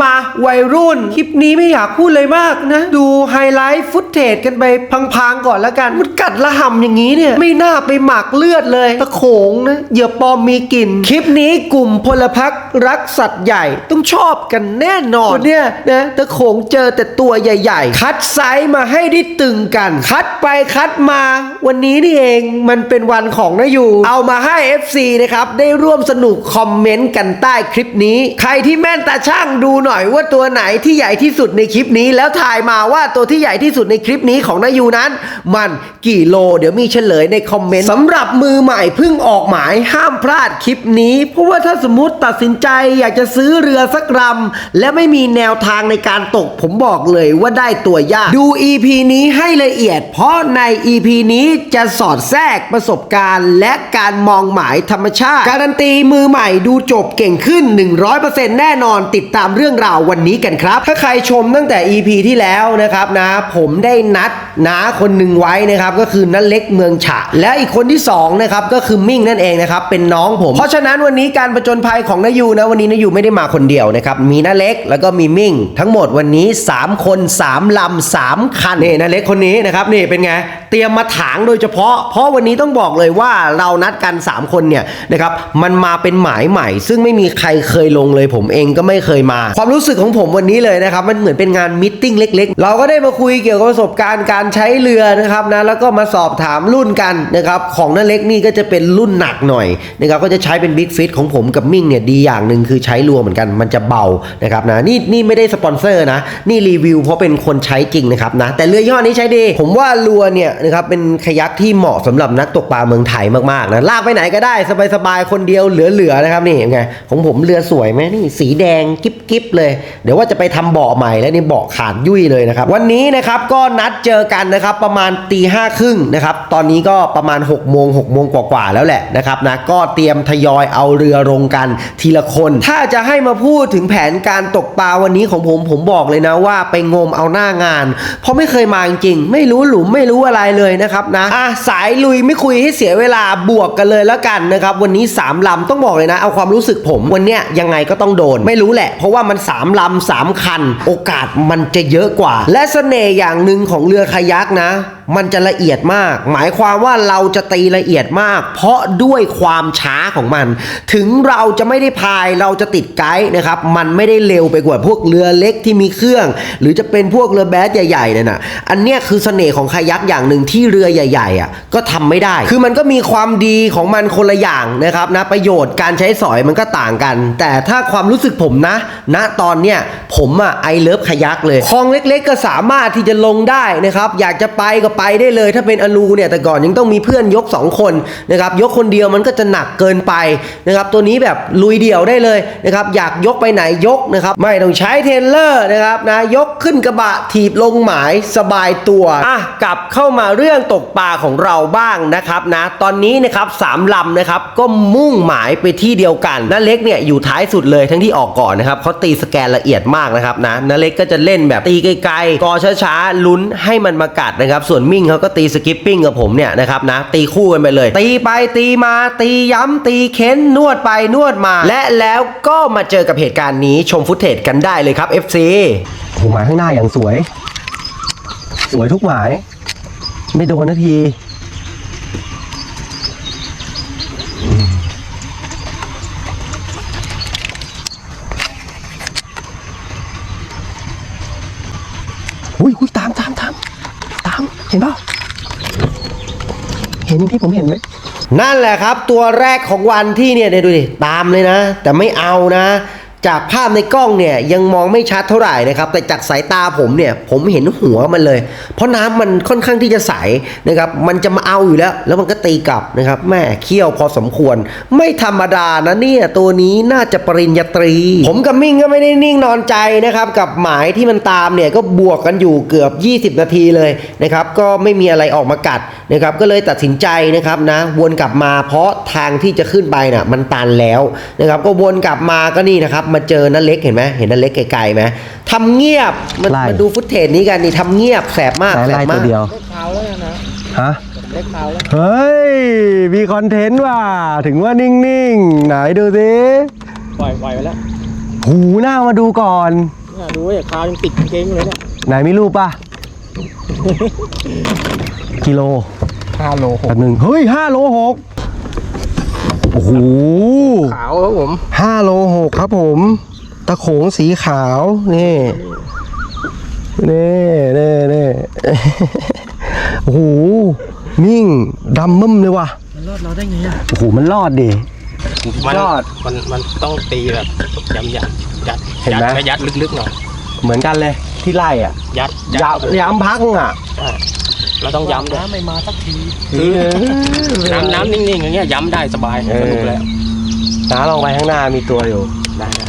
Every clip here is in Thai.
มาวัยรุ่น คลิปนี้ไม่อยากพูดเลยมากนะ ดูไฮไลท์ฟุตเทจกันไปพังๆก่อนแล้วกัน มันกัดละห่ำอย่างนี้เนี่ย ไม่น่าไปหมักเลือดเลยตะโขงนะเหยื่อปลอมมีกลิ่น คลิปนี้กลุ่มพลพรรครักสัตว์ใหญ่ต้องชอบกันแน่นอนวันเนี่ยนะตะโขงเจอแต่ตัวใหญ่ๆ คัดไซส์มาให้ได้ตึงกัน คัดไปคัดมา วันนี้นี่เองมันเป็นวันของนายูเอามาให้ FC นะครับได้ร่วมสนุกคอมเมนต์กันใต้คลิปนี้ ใครที่แม่นตาช่างดูหน่อยว่าตัวไหนที่ใหญ่ที่สุดในคลิปนี้ แล้วถ่ายมาว่าตัวที่ใหญ่ที่สุดในคลิปนี้ของนายูนั้น มันกี่โล เดี๋ยวมีเฉลยในคอมเมนต์สำหรับมือใหม่เพิ่งออกหมายห้ามพลาดคลิปนี้ เพราะว่าถ้าสมมติตัดสินใจอยากจะซื้อเรือสักลำและไม่มีแนวทางในการตก ผมบอกเลยว่าได้ตัวยาก ดู EP นี้ให้ละเอียด เพราะใน EP นี้จะสอดแทรกประสบการณ์ และการมองหมายธรรมชาติ การันตีมือใหม่ดูจบเก่งขึ้น 100%แน่นอนติดตามเรื่องราววันนี้กันครับ ถ้าใครชมตั้งแต่ EP ที่แล้วนะครับนะ ผมได้นัดน้าคนหนึ่งไว้นะครับ ก็คือนันเล็กเมืองฉะ และอีกคนที่สองนะครับก็คือมิ่งนั่นเองนะครับเป็นน้องผม เพราะฉะนั้นวันนี้การประจนภัยของนายูนะวันนี้นายูไม่ได้มาคนเดียวนะครับมีน้าเล็กแล้วก็มีมิ่ง ทั้งหมดวันนี้ 3 คน 3ลำ3คันนี่น้าเล็กคนนี้นะครับนี่เป็นไงเตรียมมาถางโดยเฉพาะ เพราะวันนี้ต้องบอกเลยว่าเรานัดกัน 3 คนเนี่ยนะครับมันมาเป็นหมายใหม่ ซึ่งไม่มีใครเคยลงเลยผมเองก็ไม่เคยมาความรู้สึกของผมวันนี้เลยนะครับ มันเหมือนเป็นงานมิทติ้งเล็ก ๆ เราก็ได้มาคุยเกี่ยวกับประสบการณ์การใช้เรือนะครับนะแล้วก็มาสอบถามรุ่นกันนะครับของน้าเล็กนี่ก็จะเป็นรุ่นหนักหน่อยนะครับก็จะใช้เป็นบิ๊กฟิตของผมกับมิ่งเนี่ยดีอย่างหนึ่งคือใช้รัวเหมือนกันมันจะเบานะครับนะนี่นี่ไม่ได้สปอนเซอร์นะ นี่รีวิวเพราะเป็นคนใช้จริงนะครับนะแต่เรือย่อนี้ใช้ดี ผมว่ารัวเนี่ยนะครับเป็นขยักที่เหมาะสำหรับนักตกปลาเมืองไทยมากๆนะลากไปไหนก็ได้สบายๆคนเดียวเหลือๆนะครับนี่ไงของผมเรือสวยไหมนี่สีแดงกิ๊บๆเลย เดี๋ยวว่าจะไปทำเบาะใหม่แล้วนี่เบาะขาดยุ่ยเลยนะครับ วันนี้นะครับก็นัดเจอกันนะครับประมาณตีห้าครึ่งนะครับตอนนี้ก็ประมาณ6กโมงหกโมงกว่าๆแล้วแหละนะครับนะก็เตรียมทยอยเอาเรือลงกันทีละคน ถ้าจะให้มาพูดถึงแผนการตกปลาวันนี้ของผมผมบอกเลยนะว่าไปงมเอาหน้างาน เพราะไม่เคยมาจริงๆไม่รู้หลุมไม่รู้อะไรเลยนะครับนะอะสายลุยไม่คุยให้เสียเวลาบวกกันเลยแล้วกันนะครับวันนี้สามลำต้องบอกเลยนะ เอาความรู้สึกผมวันเนี้ยยังไงก็ต้องโดนไม่รู้แหละเพราะว่ามันสามลำสามคัน โอกาสมันจะเยอะกว่า และเสน่ห์อย่างหนึ่งของเรือคายักนะมันจะละเอียดมาก หมายความว่าเราจะตีละเอียดมาก เพราะด้วยความช้าของมัน ถึงเราจะไม่ได้พายเราจะติดไกด์นะครับ มันไม่ได้เร็วไปกว่าพวกเรือเล็กที่มีเครื่อง หรือจะเป็นพวกเรือแบสใหญ่ๆเนั่นน่ะอันเนี้ยคือเสน่ห์ของคายักอย่างหนึ่งที่เรือใหญ่ๆอะก็ทำไม่ได้ คือมันก็มีความดีของมันคนละอย่างนะครับนะประโยชน์การใช้สอยมันก็ต่างกัน แต่ถ้าความรู้สึกผมนะณตอนเนี้ยผมอะไอเลิฟคายักเลยคลองเล็ก ๆ ก็สามารถที่จะลงได้นะครับ อยากจะไปก็ไปได้เลย ถ้าเป็นอลูเนี่ยแต่ก่อนยังต้องมีเพื่อนยก 2 คนนะครับยกคนเดียวมันก็จะหนักเกินไปนะครับตัวนี้แบบลุยเดี่ยวได้เลยนะครับอยากยกไปไหนยกนะครับไม่ต้องใช้เทรลเลอร์นะครับนะยกขึ้นกระบะถีบลงหมายสบายตัวอะกลับเข้ามาเรื่องตกปลาของเราบ้างนะครับนะตอนนี้นะครับสามลำนะครับก็มุ่งหมายไปที่เดียวกันน้าเล็กเนี่ยอยู่ท้ายสุดเลยทั้งที่ออกก่อนนะครับเขาตีสแกนละเอียดมากนะครับนะน้าเล็กก็จะเล่นแบบตีไกลๆกอช้าๆลุ้นให้มันมากัดนะครับส่วนมิ่งเขาก็ตีสกิปปิ้งกับผมเนี่ยนะครับนะตีคู่กันไปเลย ตีไปตีมาตีย้ำตีเค้นนวดไปนวดมา และแล้วก็มาเจอกับเหตุการณ์นี้ชมฟุตเทจกันได้เลยครับ FC โอ้หมายข้างหน้าอย่างสวย สวยทุกหมาย ไม่โดนนาที อุ้ยอุ้ยตามตามตามตาม เห็นเปล่าเห็นที่ผมเห็นไหมนั่นแหละครับ ตัวแรกของวันที่เนี่ยเดี๋ยวดูดิตามเลยนะ แต่ไม่เอานะ จากภาพในกล้องเนี่ยยังมองไม่ชัดเท่าไหร่นะครับ แต่จากสายตาผมเนี่ยผมเห็นหัวมันเลย เพราะน้ำมันค่อนข้างที่จะใสนะครับ มันจะมาเอาอยู่แล้ว แล้วมันก็ตีกลับนะครับแม่เขี้ยวพอสมควร ไม่ธรรมดานะเนี่ยตัวนี้น่าจะปริญญาตรี ผมกับมิ่งก็ไม่ได้นิ่งนอนใจนะครับ กับหมายที่มันตามเนี่ยก็บวกกันอยู่เกือบ 20 นาทีเลยนะครับก็ไม่มีอะไรออกมากัดนะครับก็เลยตัดสินใจนะครับนะวนกลับมาเพราะทางที่จะขึ้นไปน่ะมันตันแล้วนะครับก็วนกลับมาก็นี่นะครับมาเจอนั่นเล็กเห็นไหมเห็นนั่นเล็กไกลๆไหมทำเงียบมาไล่ มาดูฟุตเทจนี้กันนี่ทำเงียบแสบมากสายแสไล่บตัมาวกเดียว เล็กเท้าแล้วนะ ฮะ เล็กเท้าแล้ว เฮ้ย มีคอนเทนต์ว่ะ ถึงว่านิ่งๆ ไหนดูสิ ปล่อยปล่อยไปแล้วหูหน้ามาดูก่อน เนี่ยดูเนี่ยคายังติดกางเกงอยู่เลยเนี่ยไหนมีรูปป่ะ กิโลห้าโลหแบกบหนึ่งเฮ้ยห้าโลหก โอ้โหขาวครับผมห้าโลหกครับผม ตะโขงสีขาว นี่นี่นี่นี่โอ้โห นิ่งดำมึมเลยว่ะ มันรอดเราได้ไงอะ โอ้โห มันรอดดิ มันยอด มัน มันต้องตีแบบย้ำยัดยัดเห็นยัดไหมไม่ยัดลึกๆหน่อย เหมือนกันเลยที่ไล่อะยัดยาวย้ำพักอะใช่เราต้องย้ำด้วยไม่มาสักทีคือน้ำน้ำนิ่งๆอย่างเงี้ยย้ำได้สบายเออสนุกแล้วน้าลองไปข้างหน้ามีตัวอยู่ได้ได้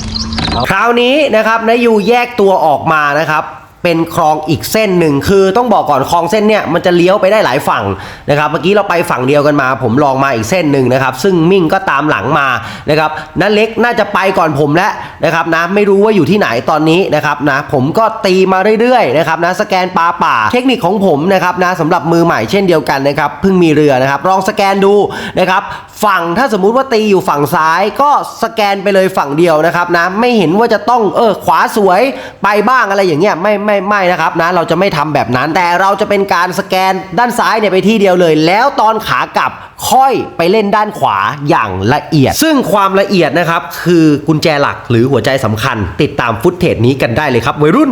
คราวนี้นะครับนายูแยกตัวออกมานะครับ เป็นคลองอีกเส้นหนึ่งคือต้องบอกก่อนคลองเส้นเนี่ยมันจะเลี้ยวไปได้หลายฝั่งนะครับเมื่อกี้เราไปฝั่งเดียวกันมา ผมลองมาอีกเส้นหนึ่งนะครับ ซึ่งมิ่งก็ตามหลังมานะครับนั่นเล็กน่าจะไปก่อนผมแล้วนะครับนะไม่รู้ว่าอยู่ที่ไหนตอนนี้นะครับนะผมก็ตีมาเรื่อยๆนะครับนะสแกนปลาป่า เทคนิคของผมนะครับนะสำหรับมือใหม่เช่นเดียวกันนะครับเพิ่งมีเรือนะครับลองสแกนดูนะครับฝั่งถ้าสมมุติว่าตีอยู่ฝั่งซ้ายก็สแกนไปเลยฝั่งเดียวนะครับนะไม่เห็นว่าจะต้องเออขวาสวยไปบ้างอะไรอย่างเงี้ยไม่ไม่ไม่นะครับนะเราจะไม่ทำแบบนั้น แต่เราจะเป็นการสแกนด้านซ้ายเนี่ยไปที่เดียวเลย แล้วตอนขากลับค่อยไปเล่นด้านขวาอย่างละเอียด ซึ่งความละเอียดนะครับ คือกุญแจหลักหรือหัวใจสำคัญ ติดตามฟุตเทจนี้กันได้เลยครับวัยรุ่น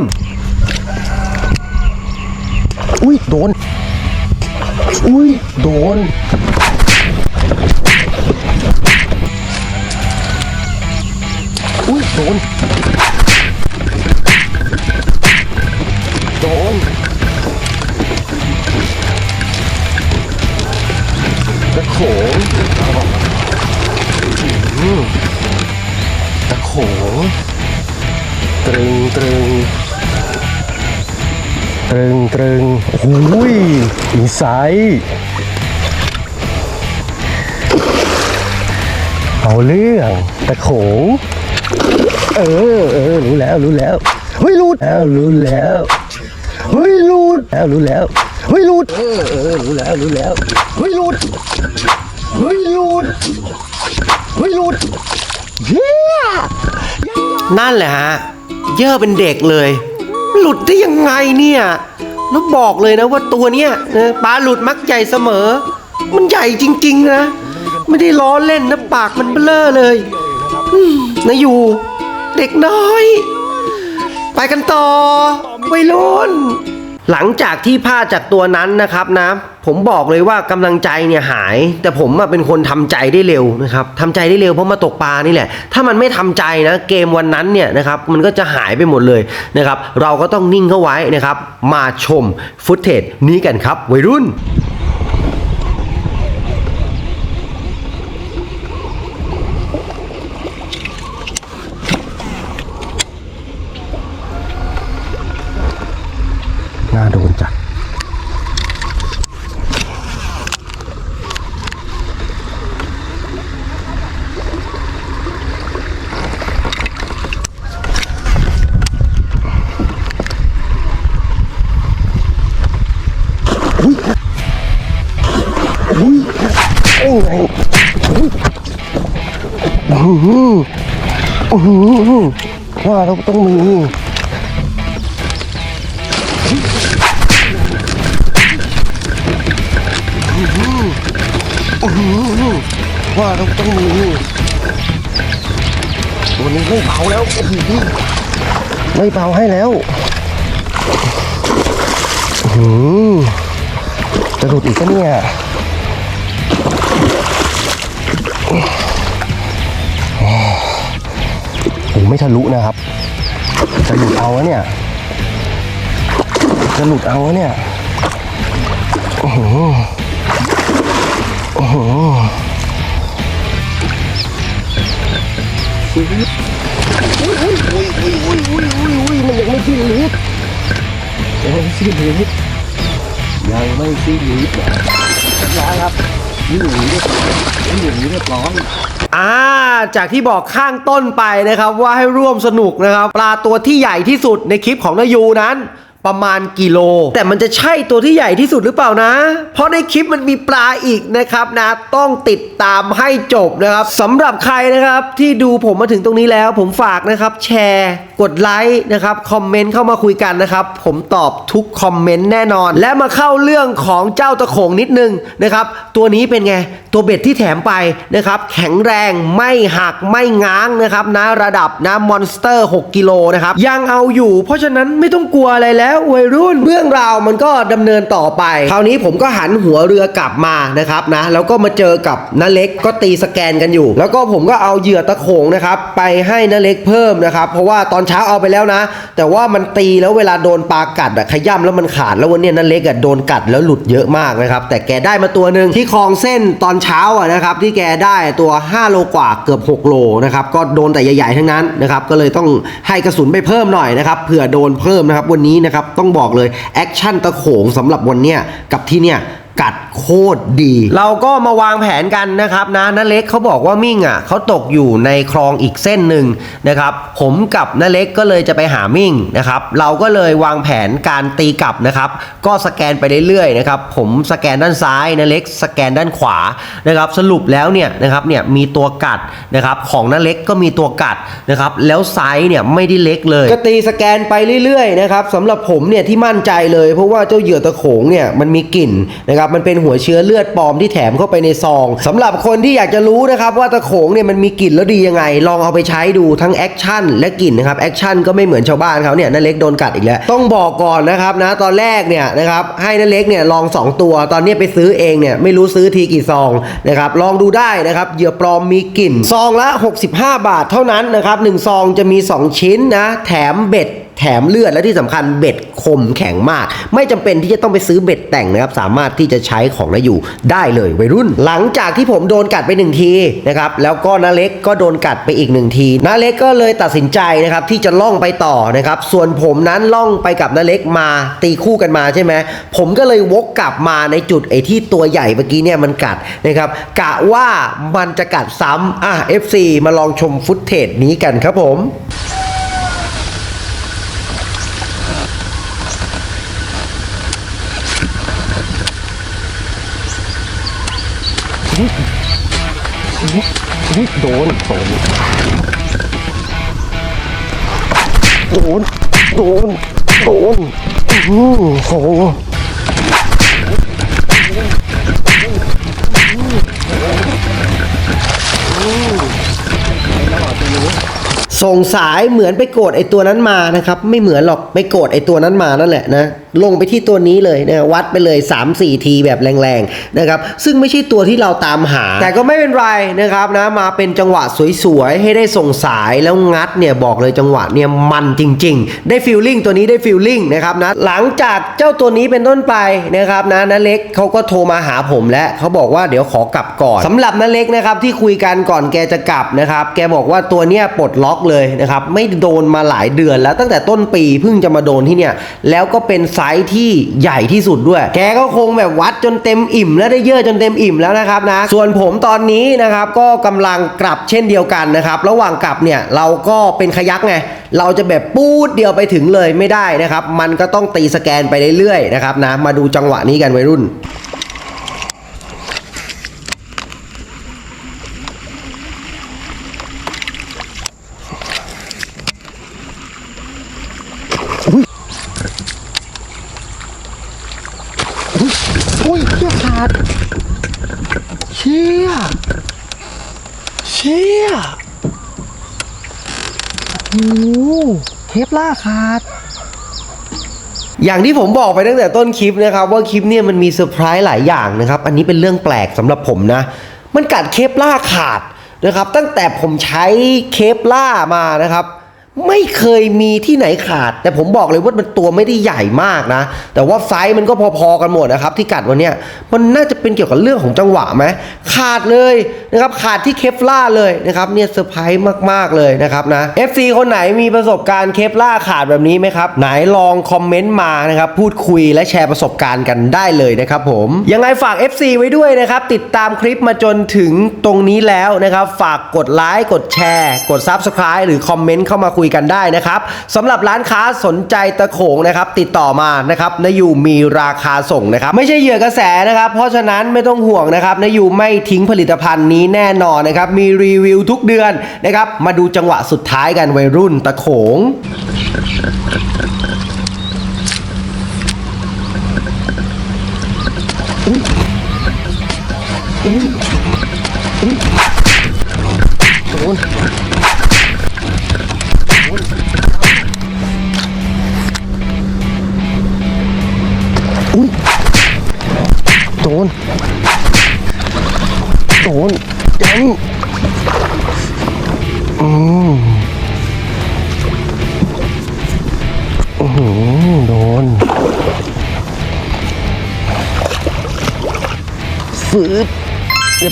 อุ้ยโดน อุ้ยโดนอุ้ยโดน โดนตะโขงตะโขงตรึงตรึงตรึงตรึงโอ้ยมีไซส์เอาเรื่องตะโขงเออเออรู้แล้วรู้แล้วเฮ้ยรู้แล้วรู้แล้ว เฮ้ยรู้แล้วรู้แล้วเฮ้ยรู้เออเออรู้แล้วรู้แล้วเฮ้ยรู้เฮ้ยรู้เฮ้ยรู้เฮียนั่นแหละฮะเย่อเป็นเด็กเลย หลุดได้ยังไงเนี่ยแล้วบอกเลยนะว่าตัวเนี้ยนะปลาหลุดมักใหญ่เสมอ มันใหญ่จริง ๆ นะ ไม่ได้ล้อเล่นนะปากมันเบลอเลยนะอยู่ เด็กน้อย ไปกันต่อ วัยรุ่นหลังจากที่พลาดจากตัวนั้นนะครับนะ ผมบอกเลยว่ากำลังใจเนี่ยหาย แต่ผมอะเป็นคนทำใจได้เร็วนะครับทำใจได้เร็วเพราะมาตกปลานี่แหละ ถ้ามันไม่ทำใจนะ เกมวันนั้นเนี่ยนะครับมันก็จะหายไปหมดเลยนะครับ เราก็ต้องนิ่งเข้าไว้นะครับ มาชมฟุตเทจนี้กันครับ วัยรุ่น โอ้ยอื้อหืออือหือว่าเราต้องมีว่าเราต้องมีวันนี้ไม่เบาแล้วไม่เบาให้แล้วหือจะหลุดอีกก็เนี่ย โอ้โหไม่ทะลุนะครับ จะหลุดเอาเนี่ย จะหลุดเอาเนี่ย โอ้โห โอ้โหมันยังไม่สิ้นฤทธิ์ยังไม่สิ้นฤทธิ์ยังไม่สิ้นฤทธิ์นะครับ นี่หนีเรียบร้อยนี่หนีเรียบร้อยอ่า จากที่บอกข้างต้นไปนะครับว่าให้ร่วมสนุกนะครับ ปลาตัวที่ใหญ่ที่สุดในคลิปของนายูนั้น ประมาณกิโล แต่มันจะใช่ตัวที่ใหญ่ที่สุดหรือเปล่านะ เพราะในคลิปมันมีปลาอีกนะครับนะต้องติดตามให้จบนะครับสำหรับใครนะครับที่ดูผมมาถึงตรงนี้แล้ว ผมฝากนะครับแชร์กดไลค์นะครับคอมเมนต์เข้ามาคุยกันนะครับผมตอบทุกคอมเมนต์แน่นอน และมาเข้าเรื่องของเจ้าตะโขงนิดนึงนะครับตัวนี้เป็นไงตัวเบ็ดที่แถมไปนะครับแข็งแรงไม่หักไม่ง้างนะครับนะระดับนะมอนสเตอร์ 6 กิโลนะครับยังเอาอยู่ เพราะฉะนั้นไม่ต้องกลัวอะไรแล้ววัยรุ่นเรื่องราวมันก็ดำเนินต่อไป คราวนี้ผมก็หันหัวเรือกลับมานะครับนะแล้วก็มาเจอกับน้าเล็กก็ตีสแกนกันอยู่ แล้วก็ผมก็เอาเหยื่อตะโขงนะครับไปให้น้าเล็กเพิ่มนะครับเพราะว่าตอนเช้าเอาไปแล้วนะ แต่ว่ามันตีแล้วเวลาโดนปลากัดอะขย่ำแล้วมันขาดแล้ววันนี้น้าเล็กอะโดนกัดแล้วหลุดเยอะมากนะครับแต่แกได้มาตัวหนึ่งที่คลองเส้นตอนเช้าอะนะครับที่แกได้ตัว 5 โลกว่าเกือบ 6 โลนะครับก็โดนแต่ใหญ่ๆทั้งนั้นนะครับก็เลยต้องให้กระสุนไปเพิ่มหน่อยนะครับเผื่อโดนเพิ่มนะครับวันนี้นะครับต้องบอกเลยแอคชั่นตะโขงสำหรับวันเนี้ยกับที่เนี่ย กัดโคตรดี เราก็มาวางแผนกันนะครับนะนาเล็กเขาบอกว่ามิ่งอะเขาตกอยู่ในคลองอีกเส้นหนึ่งนะครับผมกับนาเล็กก็เลยจะไปหามิ่งนะครับเราก็เลยวางแผนการตีกลับนะครับ ก็สแกนไปเรื่อยๆนะครับผมสแกนด้านซ้ายนาเล็กสแกนด้านขวานะครับสรุปแล้วเนี่ยนะครับเนี่ยมีตัวกัดนะครับของนาเล็กก็มีตัวกัดนะครับแล้วไซส์เนี่ยไม่ได้เล็กเลย ก็ตีสแกนไปเรื่อยๆนะครับสำหรับผมเนี่ยที่มั่นใจเลย เพราะว่าเจ้าเหยื่อตะโขงเนี่ยมันมีกลิ่นนะครับมันเป็นหัวเชื้อเลือดปลอมที่แถมเข้าไปในซองสำหรับคนที่อยากจะรู้นะครับว่าตะโขงเนี่ยมันมีกลิ่นแล้วดียังไง ลองเอาไปใช้ดูทั้งแอคชั่นและกลิ่นนะครับแอคชั่นก็ไม่เหมือนชาวบ้านเขาเนี่ยนั่นเล็กโดนกัดอีกแล้ว ต้องบอกก่อนนะครับนะตอนแรกเนี่ยนะครับให้นั่นเล็กเนี่ยลอง 2 ตัว ตอนนี้ไปซื้อเองเนี่ยไม่รู้ซื้อทีกี่ซองนะครับลองดูได้นะครับเหยื่อปลอมมีกลิ่นซองละ 65 บาทเท่านั้นนะครับหนึ่งซองจะมี 2 ชิ้นนะแถมเบ็ด แถมเลือดและที่สำคัญเบ็ดคมแข็งมาก ไม่จำเป็นที่จะต้องไปซื้อเบ็ดแต่งนะครับ สามารถที่จะใช้ของนาอยู่ได้เลยวัยรุ่น หลังจากที่ผมโดนกัดไปหนึ่งทีนะครับแล้วก็นาเล็กก็โดนกัดไปอีกหนึ่งทีนาเล็กก็เลยตัดสินใจนะครับที่จะล่องไปต่อนะครับส่วนผมนั้นล่องไปกับนาเล็กมาตีคู่กันมาใช่ไหมผมก็เลยวกกลับมาในจุดไอ้ที่ตัวใหญ่เมื่อกี้เนี่ยมันกัดนะครับกะว่ามันจะกัดซ้ำอะ FC มาลองชมฟุตเทจนี้กันครับผม โดนโดนโดนโดนโดนโอ้โห ส่งสายเหมือนไปโกรธไอ้ตัวนั้นมานะครับ ไม่เหมือนหรอกไปโกรธไอ้ตัวนั้นมานั่นแหละนะลงไปที่ตัวนี้เลยนะวัดไปเลย 3-4 ทีแบบแรงๆนะครับซึ่งไม่ใช่ตัวที่เราตามหา แต่ก็ไม่เป็นไรนะครับนะมาเป็นจังหวะสวยๆ ให้ได้ส่งสายแล้วงัดเนี่ยบอกเลยจังหวะเนี่ยมันจริง ๆ ได้ฟิลลิ่งตัวนี้ได้ฟิลลิ่งนะครับนะหลังจากเจ้าตัวนี้เป็นต้นไปนะครับนะนาเล็กเขาก็โทรมาหาผมแล้วเขาบอกว่าเดี๋ยวขอกลับก่อนสำหรับนาเล็กนะครับที่คุยกันก่อนแกจะกลับนะครับแกบอกว่าตัวเนี้ยปลดล็อกเลยนะครับไม่โดนมาหลายเดือนแล้วตั้งแต่ต้นปีเพิ่งจะมาโดนที่เนี่ยแล้วก็เป็นไซส์ที่ใหญ่ที่สุดด้วย แกก็คงแบบวัดจนเต็มอิ่ม แล้วได้เยอะจนเต็มอิ่มแล้วนะครับนะส่วนผมตอนนี้นะครับก็กำลังกลับเช่นเดียวกันนะครับระหว่างกลับเนี่ยเราก็เป็นขยักไงเราจะแบบปูดเดียวไปถึงเลยไม่ได้นะครับ มันก็ต้องตีสแกนไปเรื่อยๆนะครับนะมาดูจังหวะนี้กันวัยรุ่น อุ้ยเชี่ยขาดเชี่ยเชี่ยโอ้โหเทปล่าขาด อย่างที่ผมบอกไปตั้งแต่ต้นคลิปนะครับ ว่าคลิปเนี่ยมันมีเซอร์ไพรส์หลายอย่างนะครับ อันนี้เป็นเรื่องแปลกสำหรับผมนะ มันกัดเคปล่าขาดนะครับ ตั้งแต่ผมใช้เคปล่ามานะครับ ไม่เคยมีที่ไหนขาด แต่ผมบอกเลยว่ามันตัวไม่ได้ใหญ่มากนะ แต่ว่าไซส์มันก็พอๆกันหมดนะครับ ที่กัดวันนี้มันน่าจะเป็นเกี่ยวกับเรื่องของจังหวะไหมขาดเลยนะครับขาดที่เคปล่าเลยนะครับเนี่ยเซอร์ไพรส์มากๆเลยนะครับนะ FC คนไหนมีประสบการณ์เคปล่าขาดแบบนี้ไหมครับ ไหนลองคอมเมนต์มานะครับพูดคุยและแชร์ประสบการณ์กันได้เลยนะครับผมยังไงฝาก FC ไว้ด้วยนะครับติดตามคลิปมาจนถึงตรงนี้แล้วนะครับฝากกดไลค์กดแชร์ กด Subscribe หรือคอมเมนต์เข้ามาคุยคุยกันได้นะครับสำหรับร้านค้าสนใจตะโขงนะครับ ติดต่อมานะครับนายูมีราคาส่งนะครับ ไม่ใช่เหยื่อกระแสนะครับ เพราะฉะนั้นไม่ต้องห่วงนะครับนายูไม่ทิ้งผลิตภัณฑ์นี้แน่นอนนะครับ มีรีวิวทุกเดือนนะครับ มาดูจังหวะสุดท้ายกันวัยรุ่นตะโขงโด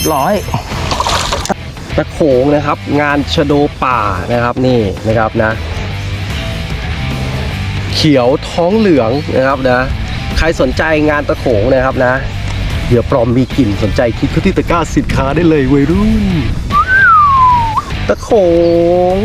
บร้อยตะโขงนะครับ งานชโดป่านะครับนี่นะครับนะ เขียวท้องเหลืองนะครับนะ ใครสนใจงานตะโขงนะครับนะเหยื่อปลอมมีกลิ่นสนใจคลิกเข้าที่ตะกร้าสินค้าได้เลยวัยรุ่นตะโขง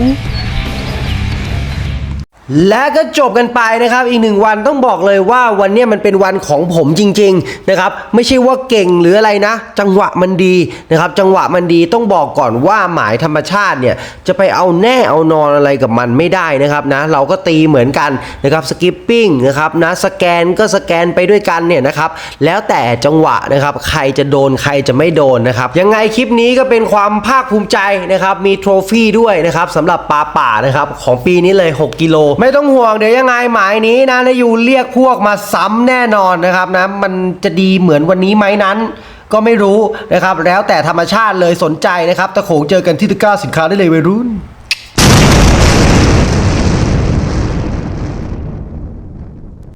และก็จบกันไปนะครับ อีกหนึ่งวันต้องบอกเลยว่าวันนี้มันเป็นวันของผมจริงๆนะครับไม่ใช่ว่าเก่งหรืออะไรนะ จังหวะมันดีนะครับ จังหวะมันดีต้องบอกก่อนว่าหมายธรรมชาติเนี่ยจะไปเอาแน่เอานอนอะไรกับมันไม่ได้นะครับนะเราก็ตีเหมือนกันนะครับสกิปปิ้งนะครับนะสแกนก็สแกนไปด้วยกันเนี่ยนะครับแล้วแต่จังหวะนะครับใครจะโดนใครจะไม่โดนนะครับยังไงคลิปนี้ก็เป็นความภาคภูมิใจนะครับมีโทรฟี่ด้วยนะครับสำหรับปลาป่านะครับของปีนี้เลย 6กิโลไม่ต้องห่วงเดี๋ยวยังไงหมายนี้นะนายูเรียกพวกมาซ้ำแน่นอนนะครับนะมันจะดีเหมือนวันนี้ไหมนั้นก็ไม่รู้นะครับ แล้วแต่ธรรมชาติเลยสนใจนะครับตะโขงเจอกันที่ตะกร้าสินค้าได้เลยวัยรุ่น